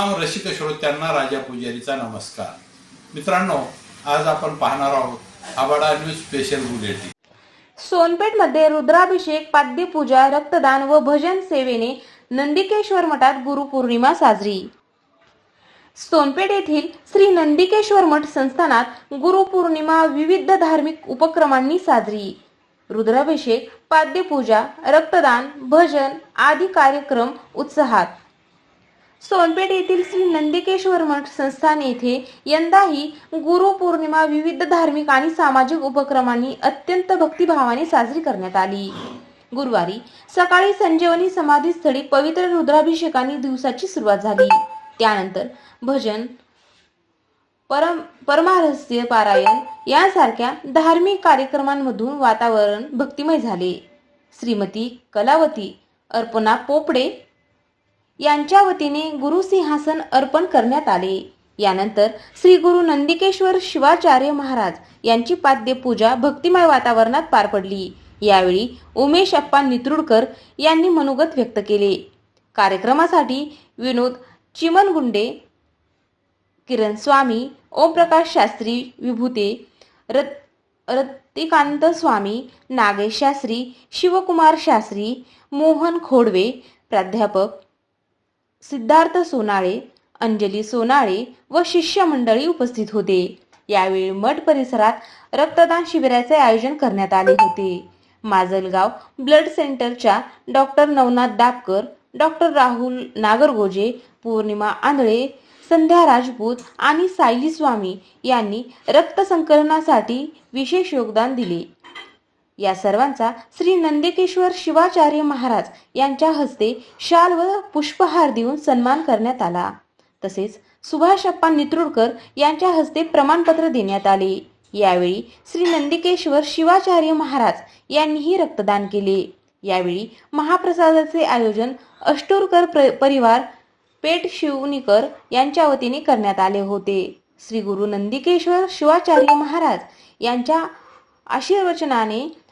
रसिक श्रोत्यांना राजा पुजारीचा नमस्कार. मित्रांनो आज आपण पाहणार आहोत आबाडा न्यूज स्पेशल बुलेटिन. सोनपेठमध्ये रुद्राभिषेक पाद्यपूजा रक्तदान व भजन सेवेने नंदिकेश्वर मठात गुरुपौर्णिमा साजरी. सोनपेठ येथील श्री नंदिकेश्वर मठ संस्थानात गुरुपौर्णिमा विविध धार्मिक उपक्रमांनी साजरी. रुद्राभिषेक पाद्यपूजा रक्तदान भजन आदी कार्यक्रम उत्साहात. सोनपेठ येथील श्री नंदिकेश्वर मठ संस्थान येथे यंदाही गुरुपौर्णिमा विविध धार्मिक आणि सामाजिक उपक्रमांनी अत्यंत भक्तिभावाने साजरी करण्यात आली. गुरुवारी सकाळी संजीवनी समाधीस्थळी पवित्र रुद्राभिषेकाने दिवसाची सुरुवात झाली. त्यानंतर भजन परम परमारस्य पारायण यासारख्या धार्मिक कार्यक्रमांमधून वातावरण भक्तिमय झाले. श्रीमती कलावती अर्पणा पोपडे यांच्या वतीने गुरुसिंहासन अर्पण करण्यात आले. यानंतर श्री गुरु नंदिकेश्वर शिवाचार्य महाराज यांची पाद्यपूजा भक्तिमय वातावरणात पार पडली. यावेळी उमेश अप्पा नित्रुडकर यांनी मनोगत व्यक्त केले. कार्यक्रमासाठी विनोद चिमनगुंडे किरण स्वामी ओमप्रकाश शास्त्री विभूते रत रतिकांत स्वामी नागेश शास्त्री शिवकुमार शास्त्री मोहन खोडवे प्राध्यापक सिद्धार्थ सोनाळे अंजली सोनाळे व शिष्यमंडळी उपस्थित होते. यावेळी मठ परिसरात रक्तदान शिबिराचे आयोजन करण्यात आले होते. माजलगाव ब्लड सेंटरच्या डॉक्टर नवनाथ दापकर डॉक्टर राहुल नागरगोजे पौर्णिमा आंधळे संध्या राजपूत आणि सायली स्वामी यांनी रक्त संकलनासाठी विशेष योगदान दिले. या सर्वांचा श्री नंदिकेश्वर शिवाचार्य महाराज यांच्या हस्ते शाल व पुष्पहार देऊन सन्मान करण्यात आला. तसेच सुभाष अप्पा यांच्या हस्ते प्रमाणपत्र देण्यात आले. यावेळी श्री नंदिकेश्वर शिवाचार्य महाराज यांनीही रक्तदान केले. यावेळी महाप्रसादाचे आयोजन अष्टोरकर परिवार पेठ शिवनीकर यांच्या वतीने करण्यात आले होते. श्री गुरु नंदिकेश्वर शिवाचार्य महाराज यांच्या आशीर्वचनाने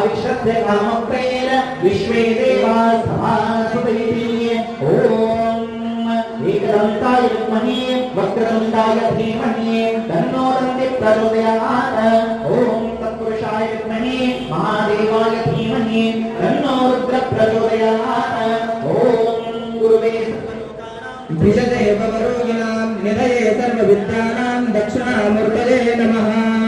आविशस्य कामप्रेण विश्वे देवा समासुतैति ॐ एकदन्ताय विद्महे वक्रतुण्डाय धीमहि तन्नो दन्ति प्रचोदयात् ॐ तत्पुरुषाय विद्महे महादेवाय धीमहि तन्नो रुद्र प्रचोदयात् ॐ गुरुवे भिषते भवरोगिणां निधये सर्वविद्यानां दक्षिणामूर्तये नमः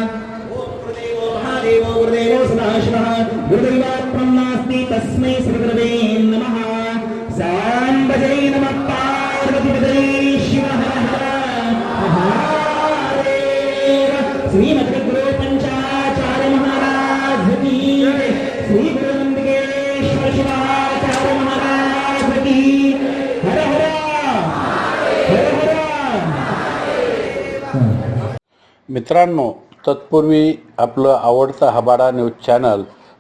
नास्ति तस्मै श्रीगुरवे नमः साम्बजै नमः पार्वतीपदये शिवः महादेव श्रीमद्गुरु पञ्चाचार्य महाराज की श्री गुरु नंदिकेश्वर शिवाचार्य महाराज की हर हर हर हर मित्रांनो तत्पूर्वी आपलं आवडतं हबाडा न्यूज चॅनल